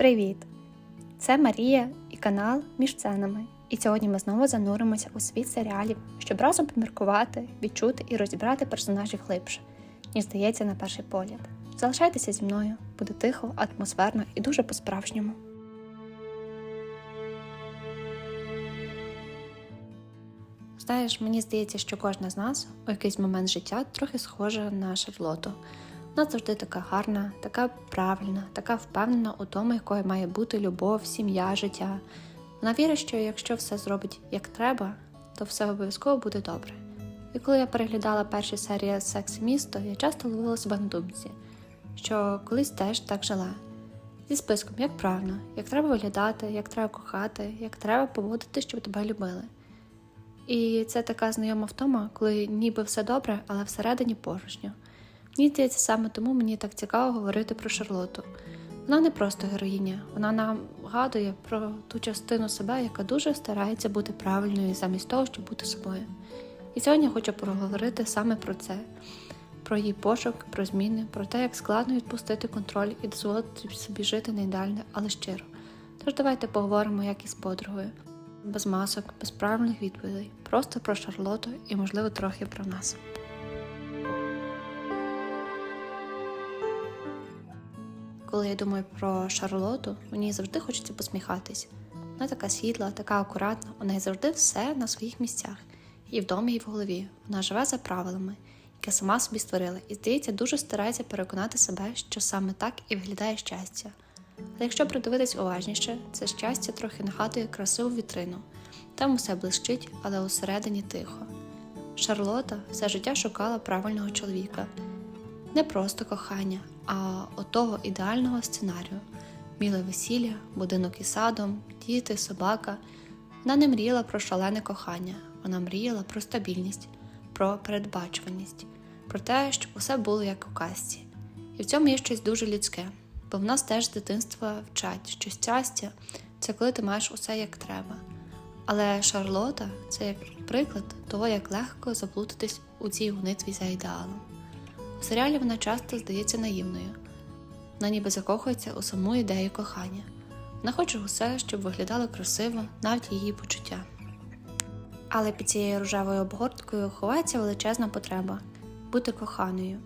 Привіт! Це Марія і канал Між сценами. І сьогодні ми знову зануримося у світ серіалів, щоб разом поміркувати, відчути і розібрати персонажів глибше, ніж здається на перший погляд. Залишайтеся зі мною, буде тихо, атмосферно і дуже по-справжньому. Знаєш, мені здається, що кожна з нас у якийсь момент життя трохи схожа на Шарлоту. Вона завжди така гарна, така правильна, така впевнена у тому, якою має бути любов, сім'я, життя. Вона вірить, що якщо все зробить як треба, то все обов'язково буде добре. І коли я переглядала перші серії Секс місто, я часто ловила себе на думці, що колись теж так жила. Зі списком, як правильно, як треба виглядати, як треба кохати, як треба поводити, щоб тебе любили. І це така знайома втома, коли ніби все добре, але всередині порожньо. Мені здається, саме тому мені так цікаво говорити про Шарлоту. Вона не просто героїня, вона нам нагадує про ту частину себе, яка дуже старається бути правильною замість того, щоб бути собою. І сьогодні я хочу поговорити саме про це, про її пошук, про зміни, про те, як складно відпустити контроль і дозволити собі жити не ідеально, але щиро. Тож давайте поговоримо, як із подругою, без масок, без правильних відповідей, просто про Шарлоту і, можливо, трохи про нас. Коли я думаю про Шарлоту, мені завжди хочеться посміхатись. Вона така світла, така акуратна, у неї завжди все на своїх місцях, і вдома, і в голові. Вона живе за правилами, яке сама собі створила, і здається, дуже старається переконати себе, що саме так і виглядає щастя. Але якщо придивитись уважніше, це щастя трохи нагадує красиву вітрину. Там усе блищить, але усередині тихо. Шарлота все життя шукала правильного чоловіка, не просто кохання, а отого ідеального сценарію: міле весілля, будинок із садом, діти, собака. Вона не мріяла про шалене кохання, вона мріяла про стабільність, про передбачуваність, про те, щоб усе було як у казці. І в цьому є щось дуже людське, бо в нас теж з дитинства вчать, що щастя це коли ти маєш усе як треба. Але Шарлота це як приклад того, як легко заплутатись у цій гонитві за ідеалом. У серіалі вона часто здається наївною. Вона ніби закохується у саму ідею кохання. Вона хоче усе, щоб виглядало красиво, навіть її почуття. Але під цією рожевою обгорткою ховається величезна потреба бути коханою.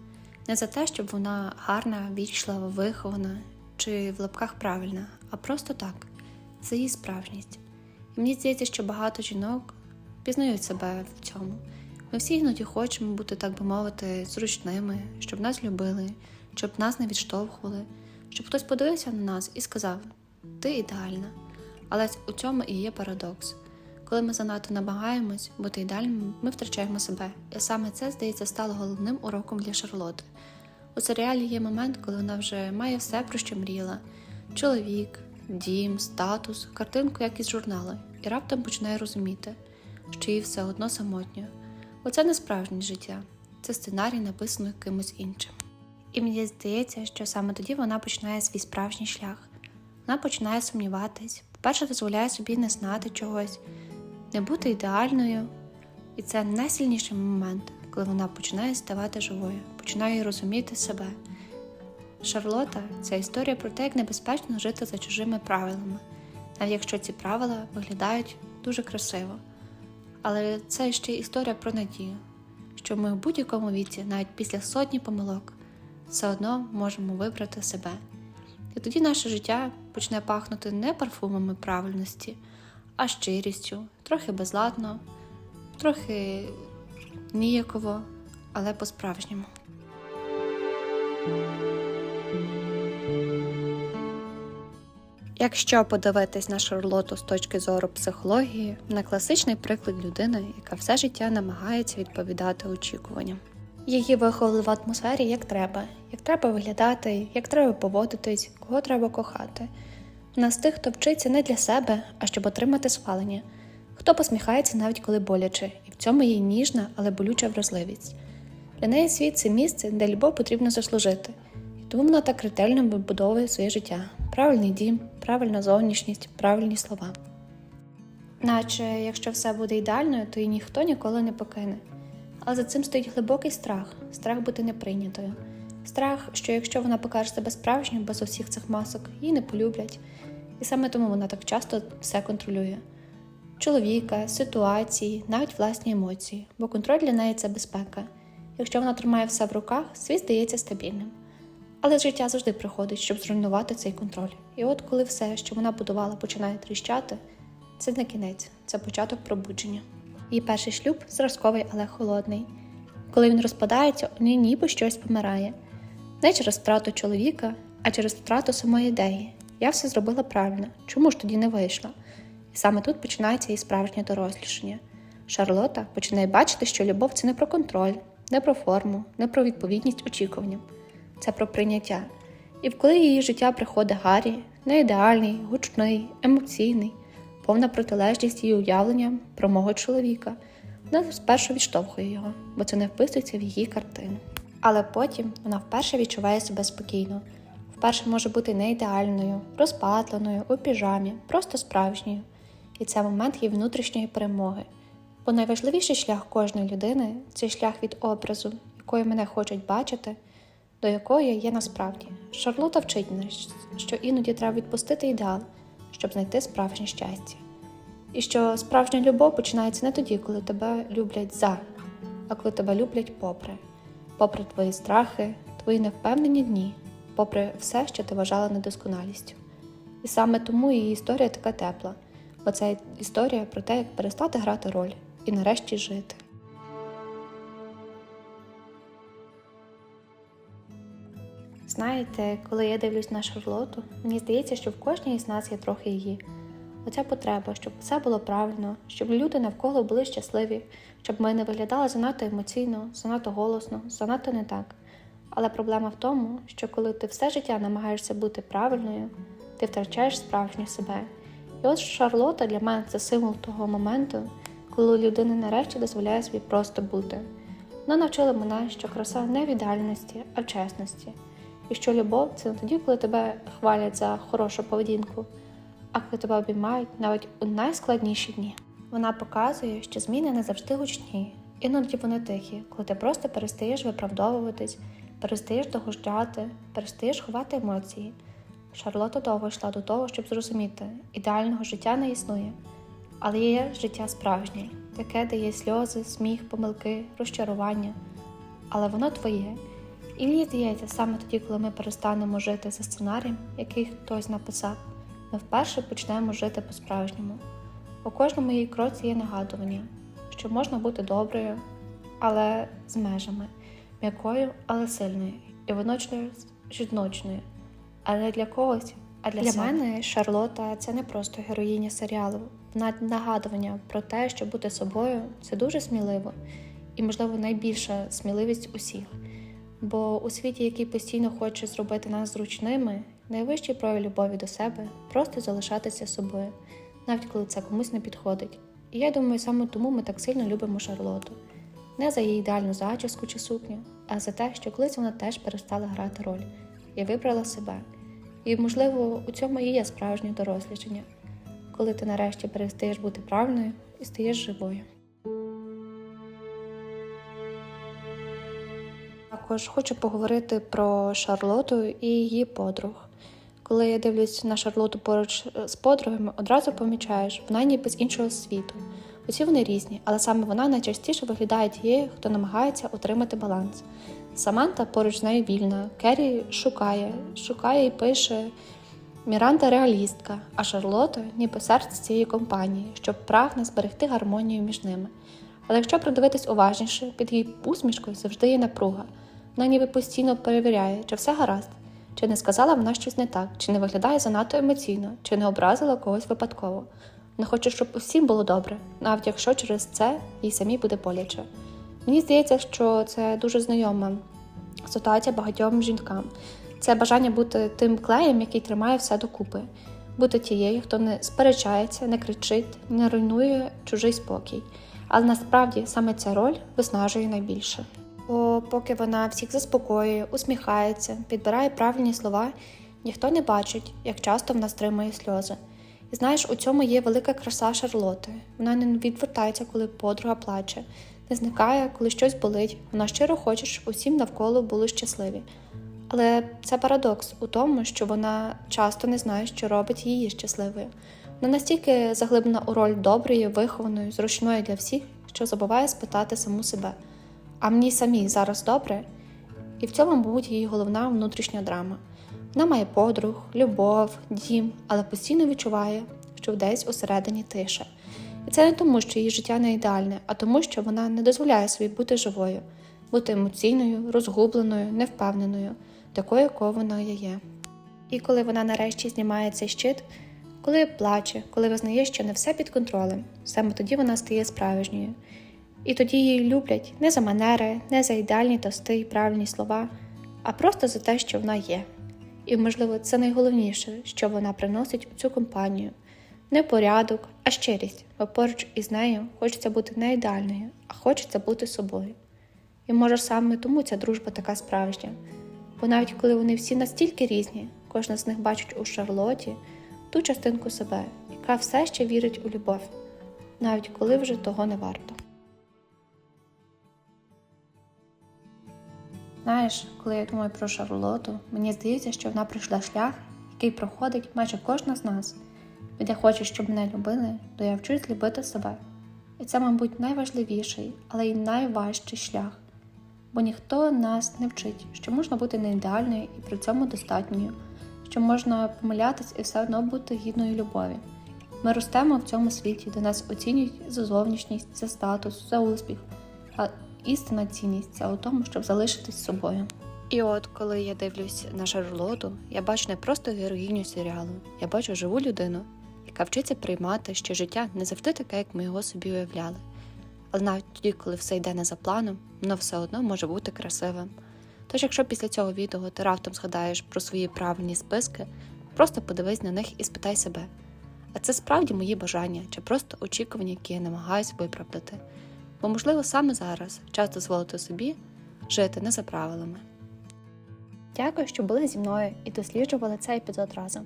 Не за те, щоб вона гарна, вічлива, вихована чи в лапках правильна, а просто так це її справжність. І мені здається, що багато жінок пізнають себе в цьому. Ми всі іноді хочемо бути, так би мовити, зручними, щоб нас любили, щоб нас не відштовхували, щоб хтось подивився на нас і сказав: Ти ідеальна. Але у цьому і є парадокс. Коли ми занадто намагаємось бути ідеальними, ми втрачаємо себе. І саме це, здається, стало головним уроком для Шарлоти. У серіалі є момент, коли вона вже має все, про що мріяла: чоловік, дім, статус, картинку, як із журналу, і раптом починає розуміти, що їй все одно самотньо. Оце не справжнє життя, це сценарій, написаний кимось іншим. І мені здається, що саме тоді вона починає свій справжній шлях. Вона починає сумніватись, по-перше, дозволяє собі не знати чогось, не бути ідеальною. І це найсильніший момент, коли вона починає ставати живою, починає розуміти себе. Шарлота це історія про те, як небезпечно жити за чужими правилами, навіть якщо ці правила виглядають дуже красиво. Але це ще історія про надію, що ми в будь-якому віці, навіть після сотні помилок, все одно можемо вибрати себе. І тоді наше життя почне пахнути не парфумами правильності, а щирістю, трохи безладно, трохи ніяково, але по-справжньому. Якщо подивитись на Шарлоту з точки зору психології, на класичний приклад людини, яка все життя намагається відповідати очікуванням. Її виховали в атмосфері як треба, як треба виглядати, як треба поводитись, кого треба кохати. З тих, хто вчиться не для себе, а щоб отримати схвалення, хто посміхається навіть коли боляче, і в цьому її ніжна, але болюча вразливість. Для неї світ це місце, де любов потрібно заслужити. і Тому вона так ретельно вибудовує своє життя: правильний дім, правильна зовнішність, правильні слова. Наче якщо все буде ідеально, то її ніхто ніколи не покине. Але за цим стоїть глибокий страх страх бути неприйнятою. Страх, що якщо вона покаже себе справжньою без усіх цих масок, її не полюблять. І саме тому вона так часто все контролює. Чоловіка, ситуації, навіть власні емоції, бо контроль для неї це безпека. Якщо вона тримає все в руках, світ здається стабільним. Але життя завжди приходить, щоб зруйнувати цей контроль. І от коли все, що вона будувала, починає тріщати, це не кінець, це початок пробудження. Її перший шлюб зразковий, але холодний. Коли він розпадається, у неї ніби щось помирає. Не через втрату чоловіка, а через втрату самої ідеї. Я все зробила правильно. Чому ж тоді не вийшло? І саме тут починається її справжнє дорослішання. Шарлота починає бачити, що любов це не про контроль, не про форму, не про відповідність очікуванням. Це про прийняття. І коли її життя приходить Гаррі, не ідеальний, гучний, емоційний, повна протилежність її уявленням про мого чоловіка, вона спершу відштовхує його, бо це не вписується в її картину. Але потім вона вперше відчуває себе спокійно, вперше може бути не ідеальною, розпатленою, у піжамі, просто справжньою. І це момент її внутрішньої перемоги. Бо найважливіший шлях кожної людини це шлях від образу, якою мене хочуть бачити, до якої є насправді. Шарлота вчить нас, що іноді треба відпустити ідеал, щоб знайти справжнє щастя. І що справжня любов починається не тоді, коли тебе люблять за, а коли тебе люблять попри, попри твої страхи, твої невпевнені дні, попри все, що ти вважала недосконалістю. І саме тому її історія така тепла, бо це історія про те, як перестати грати роль і нарешті жити. Знаєте, коли я дивлюсь на Шарлоту, мені здається, що в кожній із нас є трохи її. Оця потреба, щоб все було правильно, щоб люди навколо були щасливі, щоб ми не виглядали занадто емоційно, занадто голосно, занадто не так. Але проблема в тому, що коли ти все життя намагаєшся бути правильною, ти втрачаєш справжнє себе. І от Шарлота для мене це символ того моменту, коли людина нарешті дозволяє собі просто бути. Вона навчила мене, що краса не в ідеальності, а в чесності. І що любов це не тоді, коли тебе хвалять за хорошу поведінку, а коли тебе обіймають навіть у найскладніші дні. Вона показує, що зміни не завжди гучні, іноді вони тихі, коли ти просто перестаєш виправдовуватись, перестаєш догождати, перестаєш ховати емоції. Шарлота довго йшла до того, щоб зрозуміти, ідеального життя не існує, але є життя справжнє, таке, де є сльози, сміх, помилки, розчарування, але воно твоє. І мені здається, саме тоді, коли ми перестанемо жити за сценарієм, який хтось написав, ми вперше почнемо жити по-справжньому. У кожному її кроці є нагадування, що можна бути доброю, але з межами, м'якою, але сильною, і водночас жіночною. Але для когось, а для, для себе. мене Шарлота це не просто героїня серіалу, вона нагадування про те, що бути собою це дуже сміливо і, можливо, найбільша сміливість усіх. Бо у світі, який постійно хоче зробити нас зручними, найвищий прояв любові до себе просто залишатися собою, навіть коли це комусь не підходить. І я думаю, саме тому ми так сильно любимо Шарлоту. Не за її ідеальну зачіску чи сукню, а за те, що колись вона теж перестала грати роль і вибрала себе. І, можливо, у цьому і є справжнє дорослішання, коли ти нарешті перестаєш бути правильною і стаєш живою. Також хочу поговорити про Шарлоту і її подруг. Коли я дивлюсь на Шарлоту поруч з подругами, одразу помічаєш, вона ніби з іншого світу. Усі вони різні, але саме вона найчастіше виглядає тією, хто намагається утримати баланс. Саманта поруч з нею вільна, Керрі шукає, шукає і пише. Міранда реалістка, а Шарлота ніби серце цієї компанії, що прагне зберегти гармонію між ними. Але якщо придивитись уважніше, під її усмішкою завжди є напруга. Вона ніби постійно перевіряє, чи все гаразд, чи не сказала вона щось не так, чи не виглядає занадто емоційно, чи не образила когось випадково. Вона хоче, щоб усім було добре, навіть якщо через це їй самій буде боляче. Мені здається, що це дуже знайома ситуація багатьом жінкам. Це бажання бути тим клеєм, який тримає все докупи, бути тією, хто не сперечається, не кричить, не руйнує чужий спокій. Але насправді саме ця роль виснажує найбільше. Бо поки вона всіх заспокоює, усміхається, підбирає правильні слова, ніхто не бачить, як часто вона стримує сльози. І знаєш, у цьому є велика краса Шарлоти. Вона не відвертається, коли подруга плаче, не зникає, коли щось болить. Вона щиро хоче, щоб усім навколо були щасливі. Але це парадокс у тому, що вона часто не знає, що робить її щасливою. Вона настільки заглиблена у роль доброї, вихованої, зручної для всіх, що забуває спитати саму себе: а мені самій зараз добре? І в цьому, мабуть, її головна внутрішня драма. Вона має подруг, любов, дім, але постійно відчуває, що десь усередині тиша. І це не тому, що її життя не ідеальне, а тому, що вона не дозволяє собі бути живою, бути емоційною, розгубленою, невпевненою, такою, якою вона є. І коли вона нарешті знімає цей щит, коли плаче, коли визнає, що не все під контролем, саме тоді вона стає справжньою. І тоді її люблять не за манери, не за ідеальні тости і правильні слова, а просто за те, що вона є. І, можливо, це найголовніше, що вона приносить у цю компанію. Не порядок, а щирість, бо поруч із нею хочеться бути не ідеальною, а хочеться бути собою. І може саме тому ця дружба така справжня. Бо навіть коли вони всі настільки різні, кожна з них бачить у Шарлоті ту частинку себе, яка все ще вірить у любов, навіть коли вже того не варто. Знаєш, коли я думаю про Шарлоту, мені здається, що вона пройшла шлях, який проходить майже кожна з нас. Від я хочу, щоб мене любили, то я вчусь любити себе. І це, мабуть, найважливіший, але й найважчий шлях. Бо ніхто нас не вчить, що можна бути не ідеальною і при цьому достатньою, що можна помилятись і все одно бути гідною любові. Ми ростемо в цьому світі, де нас оцінюють за зовнішність, за статус, за успіх. Істинна цінність це у тому, щоб залишитись собою. І от коли я дивлюсь на Шарлоту, я бачу не просто героїню серіалу, я бачу живу людину, яка вчиться приймати, що життя не завжди таке, як ми його собі уявляли. Але навіть тоді, коли все йде не за планом, воно все одно може бути красивим. Тож, якщо після цього відео ти раптом згадаєш про свої правильні списки, просто подивись на них і спитай себе: а це справді мої бажання чи просто очікування, які я намагаюся виправдати? Бо, можливо, саме зараз час дозволити собі жити не за правилами. Дякую, що були зі мною і досліджували цей епізод разом.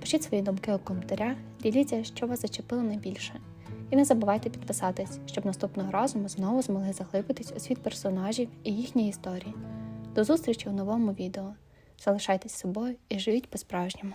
Пишіть свої думки у коментарях, діліться, що вас зачепило найбільше. І не забувайте підписатись, щоб наступного разу ми знову змогли заглибитись у світ персонажів і їхні історії. До зустрічі у новому відео. Залишайтесь собою і живіть по-справжньому.